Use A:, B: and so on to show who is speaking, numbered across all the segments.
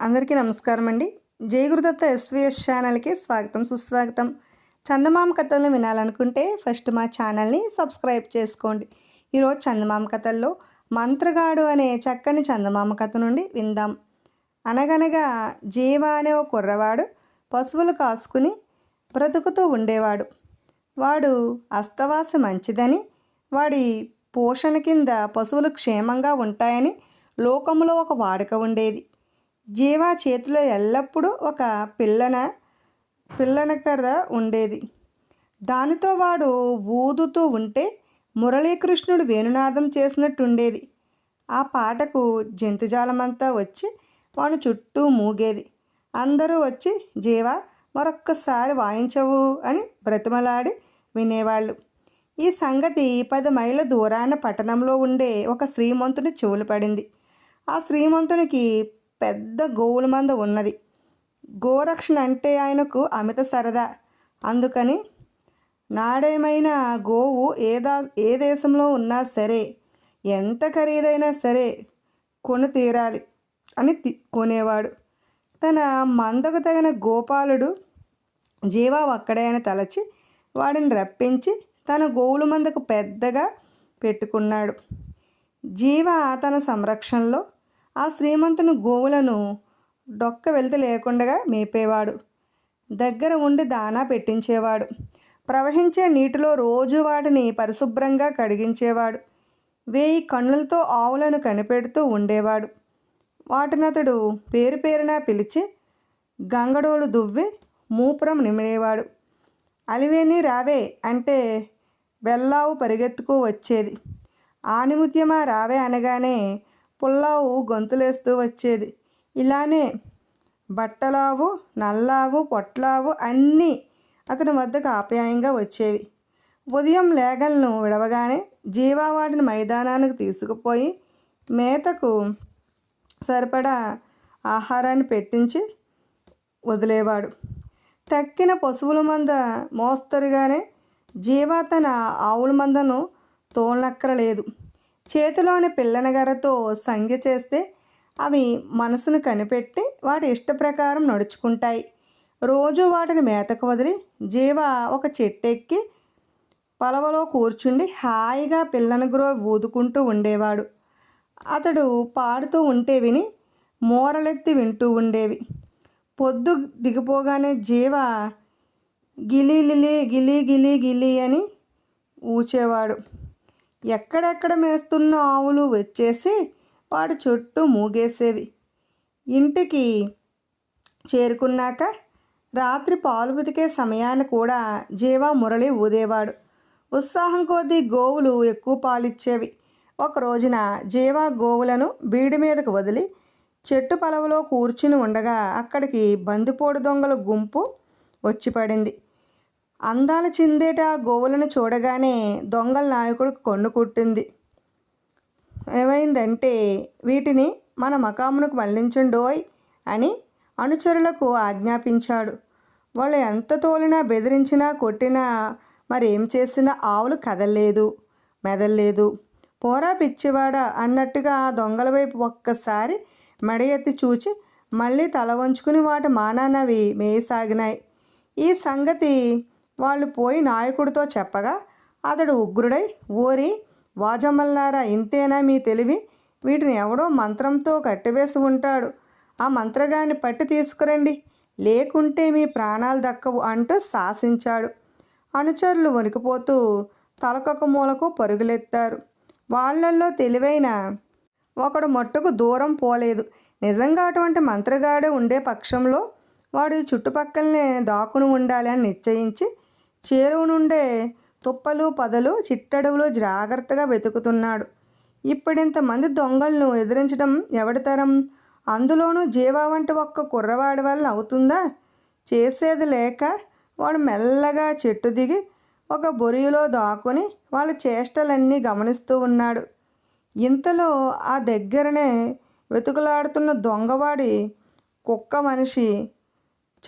A: అందరికీ నమస్కారం అండి జై గురుదత్త ఎస్విఎస్ ఛానల్కి స్వాగతం సుస్వాగతం. చందమామ కథలను వినాలనుకుంటే ఫస్ట్ మా ఛానల్ని సబ్స్క్రైబ్ చేసుకోండి. ఈరోజు చందమామ కథల్లో మంత్రగాడు అనే చక్కని చందమామ కథ నుండి విందాం. అనగనగా జీవ అనే ఓ కుర్రవాడు పశువులు కాసుకుని బ్రతుకుతూ ఉండేవాడు. వాడు అస్తవాస మంచిదని వాడి పోషణ కింద పశువులు క్షేమంగా ఉంటాయని లోకంలో ఒక వాడుక ఉండేది. జీవా చేతిలో ఎల్లప్పుడూ ఒక పిల్లన పిల్లనకర్ర ఉండేది. దానితో వాడు ఊదుతూ ఉంటే మురళీకృష్ణుడు వేణునాదం చేసినట్టుండేది. ఆ పాటకు జంతుజాలమంతా వచ్చి వాడు చుట్టూ మూగేది. అందరూ వచ్చి జీవా మరొక్కసారి వాయించవు అని బ్రతిమలాడి వినేవాళ్ళు. ఈ సంగతి పది మైళ్ళ దూరాన పట్టణంలో ఉండే ఒక శ్రీమంతుని చెవులు పడింది. ఆ శ్రీమంతునికి పెద్ద గోవుల మంద ఉన్నది. గోరక్షణ అంటే ఆయనకు అమిత సరదా. అందుకని నాడేమైనా గోవు ఏ దా ఏ దేశంలో ఉన్నా సరే ఎంత ఖరీదైనా సరే కొని తీరాలి అని తి- కొనేవాడు. తన మందకు తగిన గోపాలుడు జీవా ఒక్కడే అని తలచి వాడిని రప్పించి తన గోవుల మందకు పెద్దగా పెట్టుకున్నాడు. జీవ తన సంరక్షణలో ఆ శ్రీమంతుని గోవులను డొక్క వెళ్తే లేకుండా మేపేవాడు. దగ్గర ఉండి దానా పెట్టించేవాడు. ప్రవహించే నీటిలో రోజు వాటిని పరిశుభ్రంగా కడిగించేవాడు. వేయి కన్నులతో ఆవులను కనిపెడుతూ ఉండేవాడు. వాటినతడు పేరు పేరున పిలిచి గంగడోలు దువ్వి మూపురం నిమిడేవాడు అలివేని రావే అంటే బెల్లావు పరిగెత్తుకు వచ్చేది. ఆనిముత్యమా రావే అనగానే పుల్లావు గొంతులేస్తూ వచ్చేది. ఇలానే బట్టలావు నల్లావు పొట్లావు అన్నీ అతని వద్దకు ఆప్యాయంగా వచ్చేవి. ఉదయం లేగలను విడవగానే జీవా వాటిని మైదానానికి తీసుకుపోయి మేతకు సరిపడా ఆహారాన్ని పెట్టించి వదిలేవాడు. తక్కిన పశువుల మంద మోస్తరుగానే జీవా తన ఆవుల మందను తోలనక్కరలేదు చేతిలోని పిల్లనగరతో సంఖ్య చేస్తే అవి మనసును కనిపెట్టి వాటి ఇష్ట ప్రకారం నడుచుకుంటాయి. రోజు వాటిని మేతకు వదిలి జీవ ఒక చెట్టెక్కి పలవలో కూర్చుండి హాయిగా పిల్లను గురో ఊదుకుంటూ ఉండేవాడు. అతడు పాడుతూ ఉంటే విని మూరలెత్తి వింటూ ఉండేవి. పొద్దు దిగిపోగానే జీవ గిలి లిలి గిలి గిలి గిలి అని ఊచేవాడు. ఎక్కడెక్కడ మేస్తున్న ఆవులు వచ్చేసి వాడు చుట్టూ మూగేసేవి. ఇంటికి చేరుకున్నాక రాత్రి పాలు ఉతికే సమయాన్ని కూడా జీవా మురళి ఊదేవాడు. ఉత్సాహం కొద్దీ గోవులు ఎక్కువ పాలిచ్చేవి. ఒక రోజున జీవా గోవులను బీడి మీదకు వదిలి చెట్టు పలవలో కూర్చుని ఉండగా అక్కడికి బందిపోడు దొంగల గుంపు వచ్చి పడింది. అందాల చిందేట గోవులను చూడగానే దొంగల నాయకుడికి కొన్ను కుట్టింది. ఏమైందంటే వీటిని మన మకామునకు మళ్ళించండోయ్ అని అనుచరులకు ఆజ్ఞాపించాడు. వాళ్ళు ఎంత తోలినా బెదిరించినా కొట్టినా మరేం చేసినా ఆవులు కదలలేదు మెదల్లేదు. పోరా పిచ్చివాడా అన్నట్టుగా దొంగల వైపు ఒక్కసారి మెడ ఎత్తి చూచి మళ్ళీ తల వంచుకుని వాటి మానానవి మేయసాగినాయి. ఈ సంగతి వాళ్ళు పోయి నాయకుడితో చెప్పగా అతడు ఉగ్రుడై ఓరి వాజమ్మల్లారా ఇంతేనా మీ తెలివి? వీటిని ఎవడో మంత్రంతో కట్టివేసి ఉంటాడు. ఆ మంత్రగాన్ని పట్టి తీసుకురండి. లేకుంటే మీ ప్రాణాలు దక్కవు అంటూ శాసించాడు. అనుచరులు వణికిపోతూ తలకొక మూలకు పరుగులెత్తారు. వాళ్ళల్లో తెలివైన ఒకడు మట్టుకు దూరం పోలేదు. నిజంగా అటువంటి మంత్రగాడే ఉండే పక్షంలో వాడు చుట్టుపక్కలనే దాక్కుని ఉండాలి అని నిశ్చయించి చేరువు నుండే తుప్పలు పదలు చిట్టడుగులు జాగ్రత్తగా వెతుకుతున్నాడు. ఇప్పుడింతమంది దొంగలను ఎదిరించడం ఎవడి తరం? అందులోనూ జీవా వంటి ఒక్క కుర్రవాడి వల్ల అవుతుందా? చేసేది లేక వాడు మెల్లగా చెట్టు దిగి ఒక బొరియులో దాక్కుని వాళ్ళ చేష్టలన్నీ గమనిస్తూ ఉన్నాడు. ఇంతలో ఆ దగ్గరనే వెతుకులాడుతున్న దొంగవాడి కుక్క మనిషి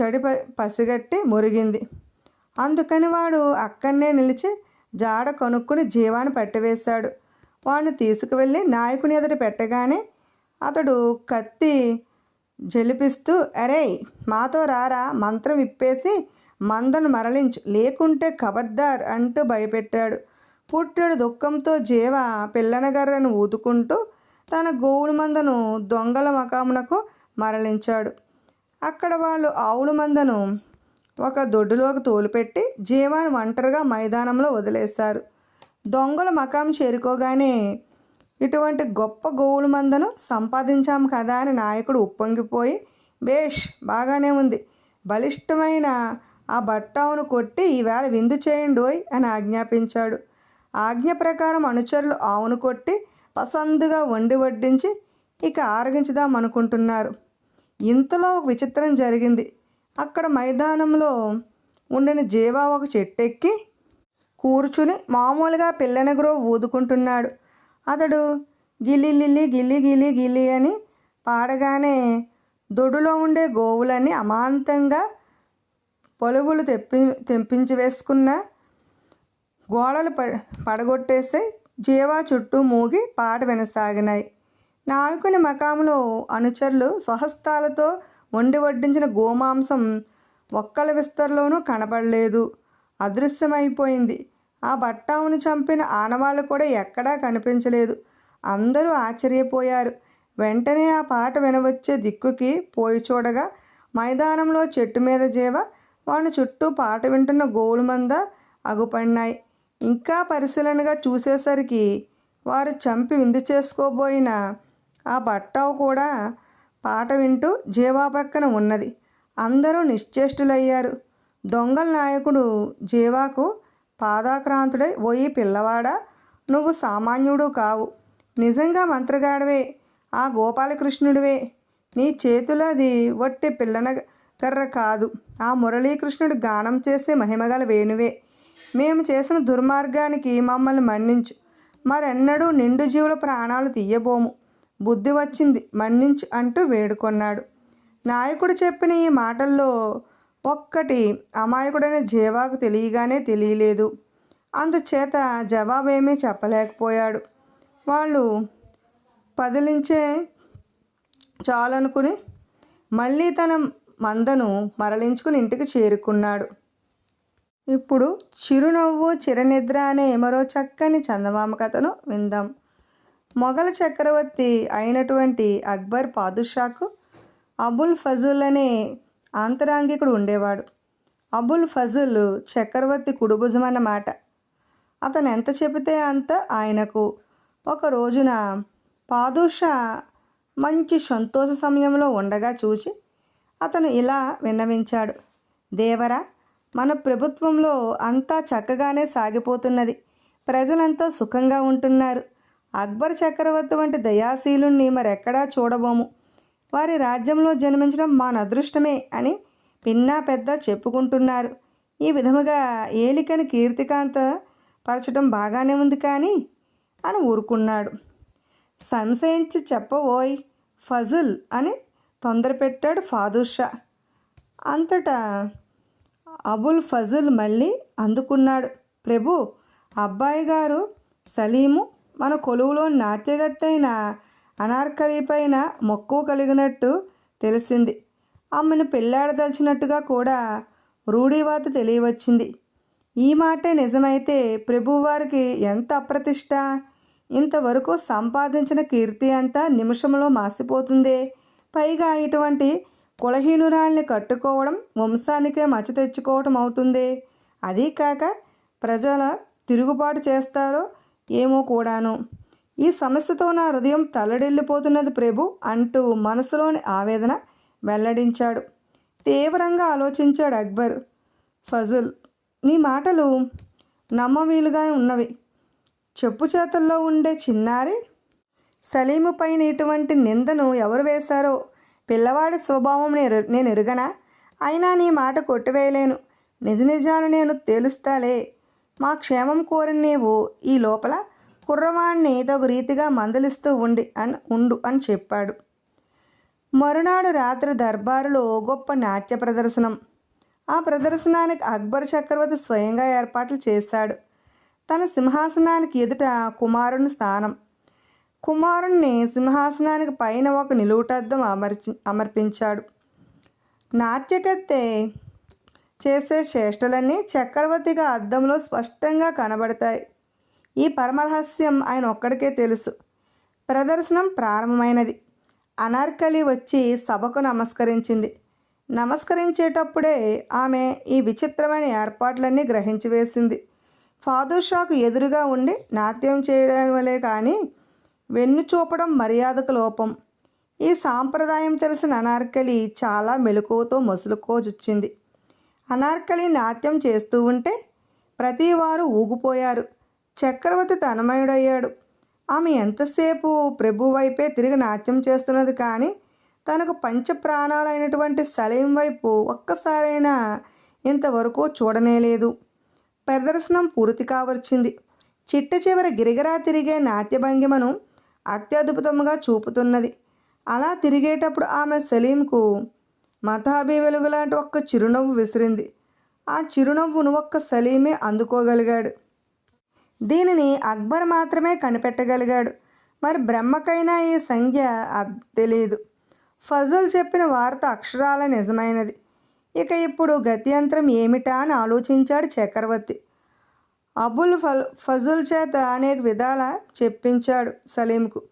A: చెడి పసిగట్టి మురిగింది. అందుకని వాడు అక్కడనే నిలిచి జాడ కనుక్కుని జీవాన్ని పట్టివేశాడు. వాడిని తీసుకువెళ్ళి నాయకుని ఎదుట పెట్టగానే అతడు కత్తి జలిపిస్తూ అరే మాతో రారా మంత్రం విప్పేసి మందను మరలించు లేకుంటే ఖబర్దార్ అంటూ భయపెట్టాడు. పుట్టాడు దుఃఖంతో జీవ పిల్లనగర్రను ఊదుకుంటూ తన గోవుల మందను దొంగల మకామునకు మరలించాడు. అక్కడ వాళ్ళు ఆవుల మందను ఒక దొడ్డులోకి తోలుపెట్టి జీవాన్ని ఒంటరిగా మైదానంలో వదిలేశారు. దొంగల మకాం చేరుకోగానే ఇటువంటి గొప్ప గోవుల మందను సంపాదించాం కదా అని నాయకుడు ఉప్పొంగిపోయి బేష్ బాగానే ఉంది. బలిష్టమైన ఆ బట్టావును కొట్టి ఈవేళ విందు చేయండోయ్ అని ఆజ్ఞాపించాడు. ఆజ్ఞ ప్రకారం అనుచరులు ఆవును కొట్టి పసందుగా వండి వడ్డించి ఇక ఆరగించుదాం అనుకుంటున్నారు. ఇంతలో ఒక విచిత్రం జరిగింది. అక్కడ మైదానంలో ఉండిన జీవా ఒక చెట్టెక్కి కూర్చుని మామూలుగా పిల్లనగురో ఊదుకుంటున్నాడు. అతడు గిల్లి లిల్లి గిల్లి గిల్లి గిల్లి అని పాడగానే దొడులో ఉండే గోవులన్నీ అమాంతంగా పొలుగులు తెప్పి తెంపించి వేసుకున్న గోడలు ప పడగొట్టేసి జీవా చుట్టూ మూగి పాట వినసాగినాయి. నాయకుని మకాంలో అనుచరులు స్వహస్తాలతో వండి వడ్డించిన గోమాంసం ఒక్కల విస్తరలోనూ కనబడలేదు. అదృశ్యమైపోయింది. ఆ బట్టావును చంపిన ఆనవాళ్ళు కూడా ఎక్కడా కనిపించలేదు. అందరూ ఆశ్చర్యపోయారు. వెంటనే ఆ పాట వినవచ్చే దిక్కుకి పోయి చూడగా మైదానంలో చెట్టు మీద జీవ వాని చుట్టూ పాట వింటున్న గోవుల మంద అగుపడినాయి. ఇంకా పరిశీలనగా చూసేసరికి వారు చంపి విందు చేసుకోబోయిన ఆ బట్టావు కూడా పాట వింటూ జీవా ప్రక్కన ఉన్నది. అందరూ నిశ్చేష్టులయ్యారు. దొంగల నాయకుడు జీవాకు పాదాక్రాంతుడై ఓయి పిల్లవాడా నువ్వు సామాన్యుడు కావు. నిజంగా మంత్రగాడవే. ఆ గోపాలకృష్ణుడివే. నీ చేతులది ఒట్టి పిల్లన కర్ర కాదు. ఆ మురళీకృష్ణుడు గానం చేసే మహిమగల వేణువే. మేము చేసిన దుర్మార్గానికి మమ్మల్ని మన్నించు. మరెన్నడూ నిండు జీవుల ప్రాణాలు తీయబోము. బుద్ధి వచ్చింది. మన్నించు అంటూ వేడుకొన్నాడు. నాయకుడు చెప్పిన ఈ మాటల్లో ఒక్కటి అమాయకుడైన జీవాకు తెలియగానే తెలియలేదు. అందుచేత జవాబేమీ చెప్పలేకపోయాడు. వాళ్ళు పదిలించే చాలనుకుని మళ్ళీ తన మందను మరలించుకుని ఇంటికి చేరుకున్నాడు. ఇప్పుడు చిరునవ్వు చిరనిద్ర అనే మరో చక్కని చందమామ కథను విందాం. మొఘల చక్రవర్తి అయినటువంటి అక్బర్ పాదుషాకు అబుల్ ఫజుల్ అనే ఆంతరాంగికుడు ఉండేవాడు. అబుల్ ఫజుల్ చక్రవర్తి కుడుభుజం అన్నమాట అతను ఎంత చెబితే అంత ఆయనకు. ఒక రోజున పాదుషా మంచి సంతోష సమయంలో ఉండగా చూసి అతను ఇలా విన్నవించాడు. దేవరా మన ప్రభుత్వంలో అంతా చక్కగానే సాగిపోతున్నది. ప్రజలంతా సుఖంగా ఉంటున్నారు. అక్బర్ చక్రవర్తి వంటి దయాశీలుణ్ణి మరెక్కడా చూడబోము. వారి రాజ్యంలో జన్మించడం మా అదృష్టమే అని పిన్నా పెద్ద చెప్పుకుంటున్నారు. ఈ విధముగా ఏలికను కీర్తికాంత పరచడం బాగానే ఉంది కానీ అని ఊరుకున్నాడు. సంశయించి చెప్పవోయ్ ఫజుల్ అని తొందరపెట్టాడు ఫాదూర్ అంతటా అబుల్ ఫజుల్ మళ్ళీ అందుకున్నాడు. ప్రభు అబ్బాయి గారు సలీము మన కొలువులో నాట్యగత్తైన అనార్కలిపైన మక్కువ కలిగినట్టు తెలిసింది. ఆమెను పెళ్ళాడదలిచినట్టుగా కూడా రూఢీవాత తెలియవచ్చింది. ఈ మాటే నిజమైతే ప్రభువారికి ఎంత అప్రతిష్ట? ఇంతవరకు సంపాదించిన కీర్తి అంతా నిమిషంలో మాసిపోతుందే. పైగా ఇటువంటి కులహీనురాల్ని కట్టుకోవడం వంశానికే మచ్చ తెచ్చుకోవటం అవుతుంది. అదీ కాక ప్రజల తిరుగుబాటు చేస్తారో ఏమో కూడాను. ఈ సమస్యతో నా హృదయం తల్లడిల్లిపోతున్నది ప్రభు అంటూ మనసులోని ఆవేదన వెల్లడించాడు. తీవ్రంగా ఆలోచించాడు అక్బర్. ఫజుల్ నీ మాటలు నమ్మవీలుగా ఉన్నవి. చెప్పు చేతుల్లో ఉండే చిన్నారి సలీము పైన ఇటువంటి నిందను ఎవరు వేశారో? పిల్లవాడి స్వభావం నేను నేను ఎరుగనా? అయినా నీ మాట కొట్టివేయలేను. నిజ నిజాలు నేను తేలుస్తాలే. మా క్షేమం కోరిన నీవు ఈ లోపల కుర్రవాణ్ణి తగు రీతిగా మందలిస్తూ ఉండి అని ఉండు అని చెప్పాడు. మరునాడు రాత్రి దర్బారులో గొప్ప నాట్య ప్రదర్శనం. ఆ ప్రదర్శనానికి అక్బర్ చక్రవర్తి స్వయంగా ఏర్పాట్లు చేశాడు. తన సింహాసనానికి ఎదుట కుమారుని స్థానం. కుమారుణ్ణి సింహాసనానికి పైన ఒక నిలువుటద్దం అమర్చి అమర్పించాడు. నాట్యకత్తే చేసే చేష్టలన్నీ చక్రవర్తిగా అద్దంలో స్పష్టంగా కనబడతాయి. ఈ పరమరహస్యం ఆయన ఒక్కడికే తెలుసు. ప్రదర్శనం ప్రారంభమైనది. అనార్కలి వచ్చి సభకు నమస్కరించింది. నమస్కరించేటప్పుడే ఆమె ఈ విచిత్రమైన ఏర్పాట్లన్నీ గ్రహించి వేసింది. ఫాదర్ షాకు ఎదురుగా ఉండి నాట్యం చేయడం వలే కానీ వెన్ను చూపడం మర్యాదకు లోపం. ఈ సాంప్రదాయం తెలిసిన అనార్కలి చాలా మెలకువతో మొసలుకోజొచ్చింది. అనార్కలి నాట్యం చేస్తూ ఉంటే ప్రతివారు ఊగిపోయారు. చక్రవర్తి తన్మయుడయ్యాడు. ఆమె ఎంతసేపు ప్రభు వైపే తిరిగి నాట్యం చేస్తున్నది కానీ తనకు పంచ ప్రాణాలైనటువంటి సలీం వైపు ఒక్కసారైనా ఇంతవరకు చూడనేలేదు ప్రదర్శనం పూర్తి కావచ్చింది. చిట్ట చివర గిరిగిరా తిరిగే నాట్యభంగిమను అత్యద్భుతంగా చూపుతున్నది. అలా తిరిగేటప్పుడు ఆమె సలీంకు మతాభి వెలుగు లాంటి ఒక్క చిరునవ్వు విసిరింది. ఆ చిరునవ్వును ఒక్క సలీమే అందుకోగలిగాడు. దీనిని అక్బర్ మాత్రమే కనిపెట్టగలిగాడు. మరి బ్రహ్మకైనా ఈ సంఖ్య తెలియదు ఫజల్ చెప్పిన వార్త అక్షరాల నిజమైనది. ఇక ఇప్పుడు గత్యంతరం ఏమిటా అని ఆలోచించాడు చక్రవర్తి. అబుల్ ఫల్ ఫజుల్ చేత అనేక విధాల చెప్పించాడు సలీంకు.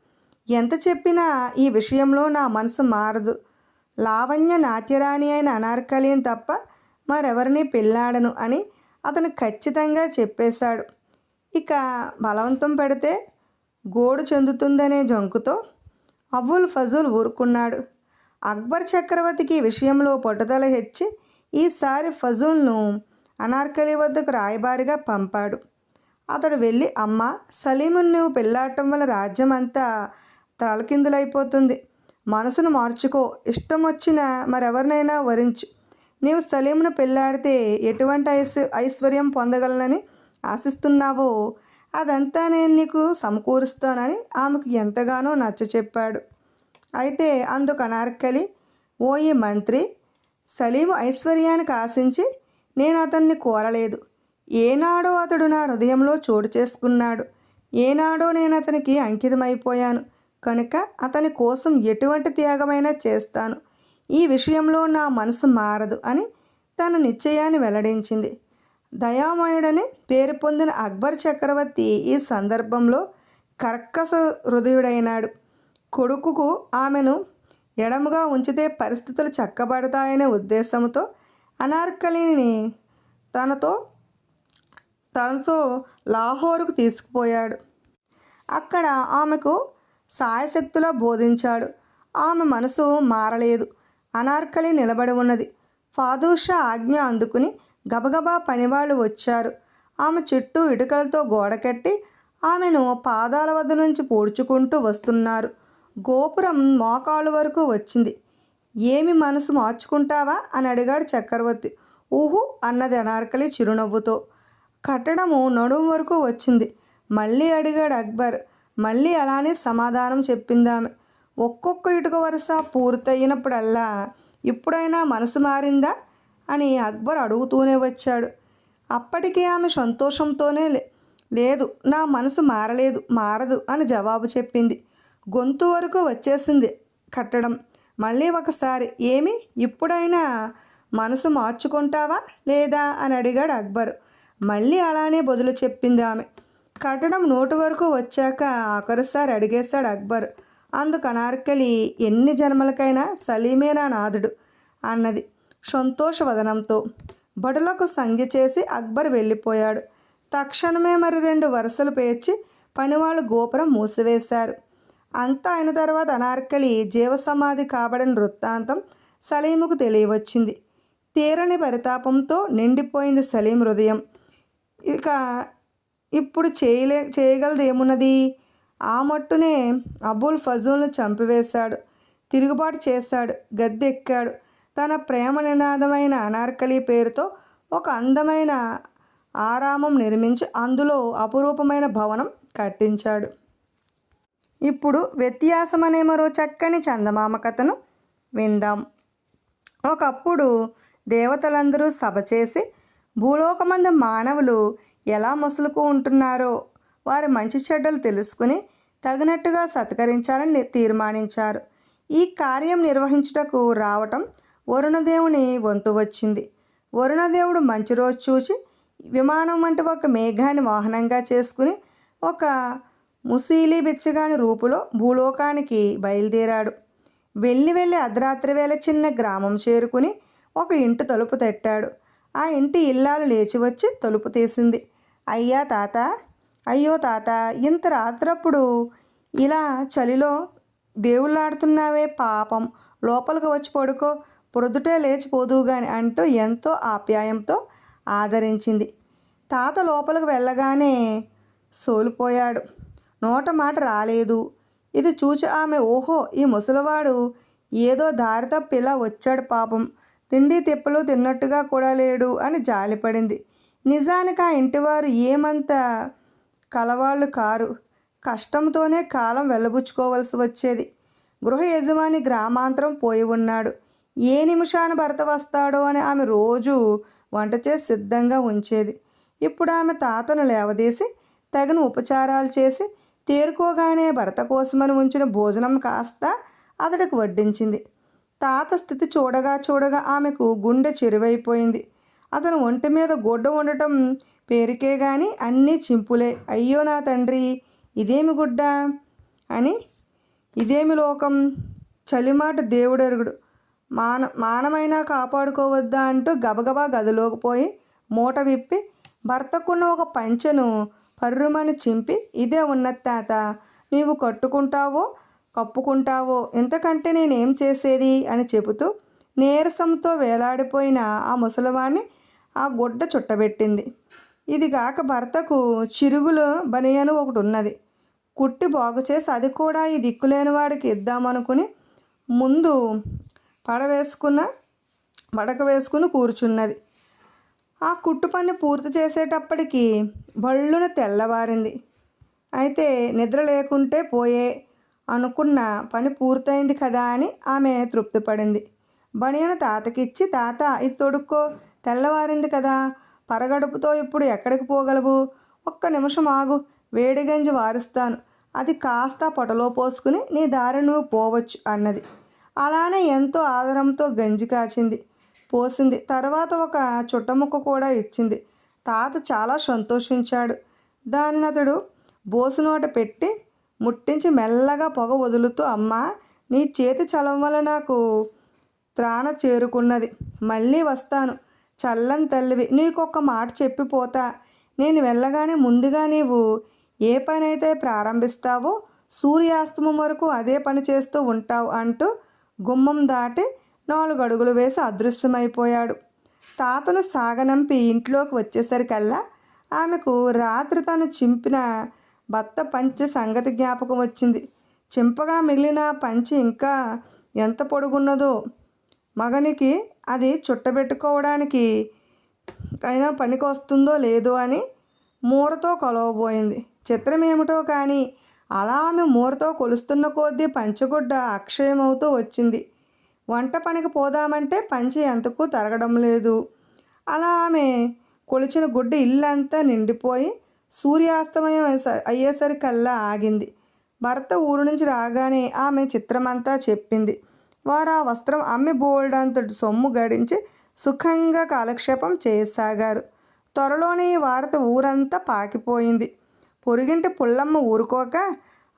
A: ఎంత చెప్పినా ఈ విషయంలో నా మనసు మారదు. లావణ్య నాట్యరాణి అయిన అనార్కలిని తప్ప మరెవరిని పెళ్ళాడను అని అతను ఖచ్చితంగా చెప్పేశాడు. ఇక బలవంతం పెడితే గోడు చెందుతుందనే జంకుతో అవ్వుల్ ఫజుల్ ఊరుకున్నాడు. అక్బర్ చక్రవర్తికి విషయంలో పట్టుదల హెచ్చి ఈసారి ఫజుల్ను అనార్కలి వద్దకు రాయబారిగా పంపాడు. అతడు వెళ్ళి అమ్మ సలీమును నువ్వు పెళ్ళాడటం వల్ల రాజ్యం అంతా తలకిందులైపోతుంది. మనసును మార్చుకో. ఇష్టం వచ్చిన మరెవరినైనా వరించు. నీవు సలీమును పెళ్ళాడితే ఎటువంటి ఐస్ ఐశ్వర్యం పొందగలనని ఆశిస్తున్నావో అదంతా నేను నీకు సమకూరుస్తానని ఆమెకు ఎంతగానో నచ్చ చెప్పాడు. అయితే అందుకు అనార్కలి ఓ ఈ మంత్రి సలీము ఐశ్వర్యానికి ఆశించి నేను అతన్ని కోరలేదు. ఏనాడో అతడు నా హృదయంలో చోటు చేసుకున్నాడు. ఏనాడో నేను అతనికి అంకితమైపోయాను. కనుక అతని కోసం ఎటువంటి త్యాగమైనా చేస్తాను. ఈ విషయంలో నా మనసు మారదు అని తన నిశ్చయాన్ని వెల్లడించింది. దయామయుడని పేరు పొందిన అక్బర్ చక్రవర్తి ఈ సందర్భంలో కర్కస హృదయుడైనాడు. కొడుకుకు ఆమెను ఎడముగా ఉంచితే పరిస్థితులు చక్కబడతాయనే ఉద్దేశంతో అనార్కలిని తనతో తనతో లాహోరుకు తీసుకుపోయాడు. అక్కడ ఆమెకు సాయశక్తిలో బోధించాడు. ఆమె మనసు మారలేదు. అనార్కలి నిలబడి ఉన్నది. ఫాదూషా ఆజ్ఞ అందుకుని గబగబా పనివాళ్ళు వచ్చారు. ఆమె చుట్టూ ఇటుకలతో గోడ కట్టి ఆమెను పాదాల వద్ద నుంచి పూడ్చుకుంటూ వస్తున్నారు. గోపురం మోకాళ్ళు వరకు వచ్చింది. ఏమి మనసు మార్చుకుంటావా? అని అడిగాడు చక్రవర్తి. ఊహు! అన్నది అనార్కలి చిరునవ్వుతో. కట్టడము నడుము వరకు వచ్చింది. మళ్ళీ అడిగాడు అక్బర్. మళ్ళీ అలానే సమాధానం చెప్పింది ఆమె ఒక్కొక్క ఇటుక వరుస పూర్తయినప్పుడల్లా ఇప్పుడైనా మనసు మారిందా? అని అక్బర్ అడుగుతూనే వచ్చాడు. అప్పటికి ఆమె సంతోషంతోనే లే లేదు నా మనసు మారలేదు మారదు అని జవాబు చెప్పింది. గొంతు వరకు వచ్చేసింది కట్టడం. మళ్ళీ ఒకసారి ఏమి ఇప్పుడైనా మనసు మార్చుకుంటావా లేదా అని అడిగాడు అక్బర్. మళ్ళీ అలానే బదులు చెప్పింది ఆమె కట్టడం నోటు వరకు వచ్చాక ఆఖరుసారి అడిగేశాడు అక్బర్. అందుకు అనార్కలి ఎన్ని జన్మలకైనా సలీమే నా నాథుడు అన్నది సంతోషవదనంతో బడులకు సంజ్ఞ చేసి అక్బర్ వెళ్ళిపోయాడు. తక్షణమే మరి రెండు వరుసలు పేర్చి పనివాళ్ళు గోపురం మూసివేశారు. అంతా అయిన తర్వాత అనార్కలి జీవసమాధి కాబడిన వృత్తాంతం సలీముకు తెలియవచ్చింది. తీరని పరితాపంతో నిండిపోయింది సలీం హృదయం. ఇక ఇప్పుడు చేయలే చేయగలదేమున్నది? ఆ మట్టునే అబుల్ ఫజుల్ను చంపివేశాడు తిరుగుబాటు చేశాడు గద్దెక్కాడు. తన ప్రేమ నినాదమైన అనార్కలి పేరుతో ఒక అందమైన ఆరామం నిర్మించి అందులో అపురూపమైన భవనం కట్టించాడు. ఇప్పుడు వ్యత్యాసం అనే మరో చక్కని చందమామ కథను విందాం. ఒకప్పుడు దేవతలందరూ సభ చేసి భూలోకమందు మానవులు ఎలా మసులుకు ఉంటున్నారో వారి మంచి చెడ్డలు తెలుసుకుని తగినట్టుగా సత్కరించాలని తీర్మానించారు. ఈ కార్యం నిర్వహించుటకు రావటం వరుణదేవుని వంతు వచ్చింది. వరుణదేవుడు మంచి రోజు చూసి విమానం వంటి ఒక మేఘాన్ని వాహనంగా చేసుకుని ఒక ముసీలి బిచ్చగాని రూపులో భూలోకానికి బయలుదేరాడు. వెళ్ళి వెళ్ళి అర్ధరాత్రి వేళ చిన్న గ్రామం చేరుకుని ఒక ఇంటి తలుపు తట్టాడు. ఆ ఇంటి ఇల్లాలు లేచి వచ్చి తలుపు తీసింది. అయ్యా తాత అయ్యో తాత ఇంత రాత్రప్పుడు ఇలా చలిలో దేవుళ్ళాడుతున్నావే పాపం. లోపలికి వచ్చి పడుకో ప్రొద్దుటే లేచిపోదు కానీ అంటూ ఎంతో ఆప్యాయంతో ఆదరించింది. తాత లోపలికి వెళ్ళగానే సోలిపోయాడు. నోట మాట రాలేదు. ఇది చూచి ఆమె ఓహో ఈ ముసలివాడు ఏదో దారి తప్పి ఇలా వచ్చాడు పాపం. తిండి తిప్పలు తిన్నట్టుగా కూడా లేడు అని జాలిపడింది. నిజానికి ఆ ఇంటివారు ఏమంత కలవాళ్ళు కారు. కష్టంతోనే కాలం వెళ్ళబుచ్చుకోవలసి వచ్చేది. గృహ యజమాని గ్రామాంతరం పోయి ఉన్నాడు. ఏ నిమిషాన భర్త వస్తాడో అని ఆమె రోజు వంట చేసి సిద్ధంగా ఉంచేది. ఇప్పుడు ఆమె తాతను లేవదీసి తగిన ఉపచారాలు చేసి తేరుకోగానే భర్త కోసమని ఉంచిన భోజనం కాస్త అతడికి వడ్డించింది. తాత స్థితి చూడగా చూడగా ఆమెకు గుండె చెరువైపోయింది. అతను ఒంటి మీద గుడ్డ ఉండటం పేరుకే గాని అన్నీ చింపులే. అయ్యో నా తండ్రి ఇదేమి గుడ్డ? అని ఇదేమి లోకం? చలిమాట దేవుడెరుగుడు. మాన మానమైనా కాపాడుకోవద్దా అంటూ గబగబా గదిలోకి పోయి మూట విప్పి భర్తకున్న ఒక పంచెను పర్రుమని చింపి ఇదే ఉన్నది తాత నీవు కట్టుకుంటావో కప్పుకుంటావో ఇంతకంటే నేనేం చేసేది? అని చెబుతూ నీరసంతో వేలాడిపోయిన ఆ ముసలివాణ్ణి ఆ గుడ్డ చుట్టబెట్టింది. ఇది కాక భర్తకు చిరుగులు బనియను ఒకటి ఉన్నది కుట్టి బాగు చేసి అది కూడా ఈ దిక్కులేని వాడికి ఇద్దామనుకుని ముందు పడవేసుకున్న మడక వేసుకుని కూర్చున్నది. ఆ కుట్టు పని పూర్తి చేసేటప్పటికి బళ్ళున తెల్లవారింది. అయితే నిద్ర లేకుంటే పోయే అనుకున్న పని పూర్తయింది కదా అని ఆమె తృప్తిపడింది. బనియను తాతకిచ్చి తాత ఇది తొడుక్కో. తెల్లవారింది కదా. పరగడుపుతో ఇప్పుడు ఎక్కడికి పోగలవు? ఒక్క నిమిషం ఆగు. వేడి గంజి వారుస్తాను. అది కాస్త పొటలో పోసుకుని నీ దారి నువ్వు పోవచ్చు అన్నది. అలానే ఎంతో ఆదరంతో గంజి కాచింది. పోసింది. తర్వాత ఒక చుట్టముక్క కూడా ఇచ్చింది. తాత చాలా సంతోషించాడు. దాన్ని అతడు బోసునోట పెట్టి ముట్టించి మెల్లగా పొగ వదులుతూ అమ్మా నీ చేతి చలం వల్ల నాకు త్రాణ చేరుకున్నది. మళ్ళీ వస్తాను. చల్లని తల్లివి నీకొక మాట చెప్పిపోతా. నేను వెళ్ళగానే ముందుగా నీవు ఏ పనైతే ప్రారంభిస్తావో సూర్యాస్తమం వరకు అదే పని చేస్తూ ఉంటావు అంటూ గుమ్మం దాటి నాలుగు అడుగులు వేసి అదృశ్యమైపోయాడు. తాతను సాగనంపి ఇంట్లోకి వచ్చేసరికల్లా ఆమెకు రాత్రి తను చింపిన భర్త పంచె సంగతి జ్ఞాపకం వచ్చింది. చింపగా మిగిలిన పంచె ఇంకా ఎంత పొడుగున్నదో మగనికి అది చుట్టబెట్టుకోవడానికి అయినా పనికి వస్తుందో లేదో అని మూరతో కొలవబోయింది. చిత్రం ఏమిటో కానీ అలా ఆమె మూరతో కొలుస్తున్న కొద్దీ పంచగుడ్డ అక్షయమవుతూ వచ్చింది. వంట పనికి పోదామంటే పంచె ఎంతకు తరగడం లేదు. అలా ఆమె కొలిచిన గుడ్డ ఇల్లంతా నిండిపోయి సూర్యాస్తమయం అయ్యేసరికల్లా ఆగింది. భర్త ఊరు నుంచి రాగానే ఆమె చిత్రమంతా చెప్పింది. వారు ఆ వస్త్రం అమ్మి బోల్డంతటి సొమ్ము గడించి సుఖంగా కాలక్షేపం చేయసాగారు. త్వరలోనే ఈ వార్త ఊరంతా పాకిపోయింది. పొరుగింటి పుల్లమ్మ ఊరుకోక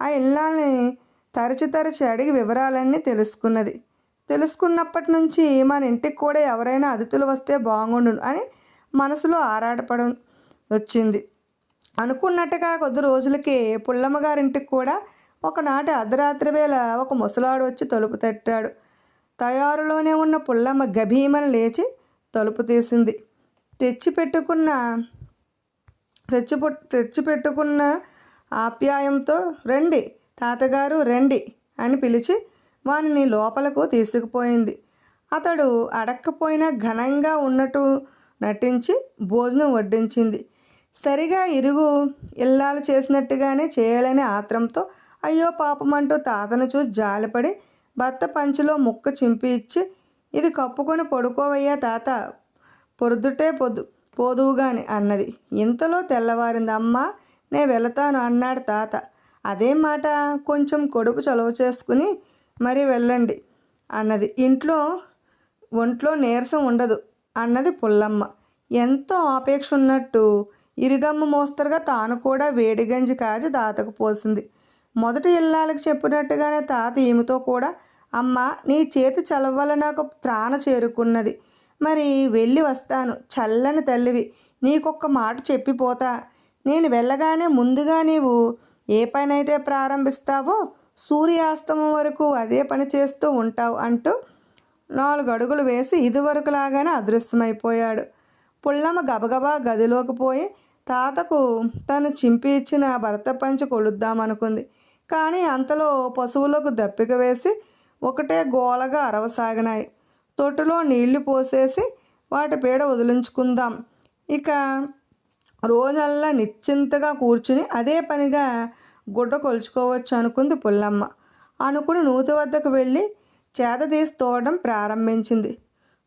A: ఆ ఇళ్ళని తరచి తరచి అడిగి వివరాలన్నీ తెలుసుకున్నది. తెలుసుకున్నప్పటి నుంచి మన ఇంటికి కూడా ఎవరైనా అతిథులు వస్తే బాగుండును అని మనసులో ఆరాటపడం వచ్చింది. అనుకున్నట్టుగా కొద్ది రోజులకి పుల్లమ్మ గారింటికి కూడా ఒకనాటి అర్ధరాత్రి వేళ ఒక ముసలాడు వచ్చి తలుపు తట్టాడు. తయారులోనే ఉన్న పుల్లమ్మ గభీమన లేచి తలుపు తీసింది. తెచ్చిపెట్టుకున్న తెచ్చి తెచ్చిపెట్టుకున్న ఆప్యాయంతో రండి తాతగారు రండి అని పిలిచి వానిని లోపలకు తీసుకుపోయింది. అతడు అడక్కపోయినా ఘనంగా ఉన్నట్టు నటించి భోజనం వడ్డించింది. సరిగా ఇరుగు ఇల్లాలు చేసినట్టుగానే చేయాలనే ఆత్రంతో అయ్యో పాపమంటూ తాతను చూసి జాలిపడి భర్త పంచులో ముక్క చింపి ఇచ్చి ఇది కప్పుకొని పడుకోవయ్యా తాత పొద్దుటే పొద్దు పోదువుగాని అన్నది. ఇంతలో తెల్లవారింది అమ్మ నే వెళతాను అన్నాడు తాత. అదే మాట కొంచెం కొడుకు చొలవ చేసుకుని మరి వెళ్ళండి అన్నది. ఇంట్లో ఒంట్లో నీరసం ఉండదు అన్నది పుల్లమ్మ. ఎంతో ఆపేక్ష ఉన్నట్టు ఇరుగమ్మ మోస్తరుగా తాను కూడా వేడి గంజి కాచి తాతకు పోసింది. మొదటి ఇల్లాలకు చెప్పినట్టుగానే తాత ఈమెతో కూడా అమ్మ నీ చేతి చలవ నాకు త్రాణ చేరుకున్నది. మరి వెళ్ళి వస్తాను చల్లని తల్లివి. నీకొక్క మాట చెప్పిపోతా. నేను వెళ్ళగానే ముందుగా నీవు ఏ పనైతే ప్రారంభిస్తావో సూర్యాస్తమం వరకు అదే పని చేస్తూ ఉంటావు అంటూ నాలుగు అడుగులు వేసి ఇదివరకు లాగానే అదృశ్యమైపోయాడు. పుల్లమ్మ గబగబా గదిలోకి పోయి తాతకు తను చింపి ఇచ్చిన భర్త పంచి కొలుద్దామనుకుంది. కానీ అంతలో పశువులకు దప్పిక వేసి ఒకటే గోలగా అరవసాగినాయి. తొట్టులో నీళ్ళు పోసేసి వాటి పీడ వదిలించుకుందాం. ఇక రోజల్లా నిశ్చింతగా కూర్చుని అదే పనిగా గుడ్డ కొలుచుకోవచ్చు అనుకుంది పుల్లమ్మ. అనుకుని నూతి వద్దకు వెళ్ళి చేత తీసి తోడడం ప్రారంభించింది.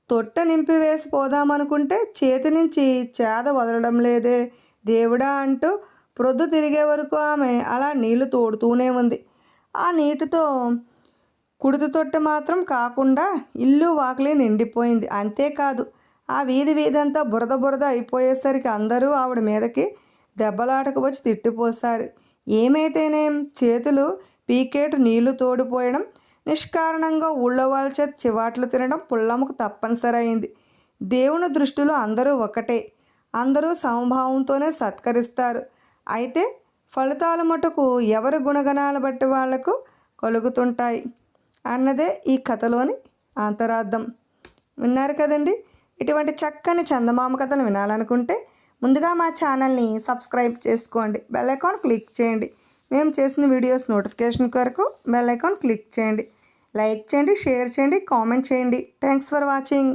A: తొట్ట నింపి వేసి పోదామనుకుంటే చేతి నుంచి చేద వదలడం లేదే దేవుడా అంటూ ప్రొద్దు తిరిగే వరకు ఆమె అలా నీళ్ళు తోడుతూనే ఉంది. ఆ నీటితో కుడితి తొట్టి మాత్రం కాకుండా ఇల్లు వాకిలి నిండిపోయింది. అంతేకాదు ఆ వీధి వీధంతా బురద బురద అయిపోయేసరికి అందరూ ఆవిడ మీదకి దెబ్బలాటకు వచ్చి తిట్టిపోసారు ఏమైతేనేం చేతులు పీకేటు నీళ్ళు తోడిపోయడం నిష్కారణంగా ఊళ్ళో వాళ్ళ చేత చివాట్లు తినడం పుల్లమ్మకు తప్పనిసరి అయింది దేవుని దృష్టిలో అందరూ ఒకటే. అందరూ సమభావంతోనే సత్కరిస్తారు. అయితే ఫలితాల మటుకు ఎవరి గుణగణాల బట్టి వాళ్ళకు కలుగుతుంటాయి అన్నదే ఈ కథలోని అంతరార్థం. విన్నారు కదండి? ఇటువంటి చక్కని చందమామ కథలు వినాలనుకుంటే ముందుగా మా ఛానల్ని సబ్స్క్రైబ్ చేసుకోండి. బెల్ ఐకాన్ క్లిక్ చేయండి. మేము చేసిన వీడియోస్ నోటిఫికేషన్ కొరకు బెల్ ఐకాన్ క్లిక్ చేయండి. లైక్ చేయండి షేర్ చేయండి కామెంట్ చేయండి. Thanks for watching.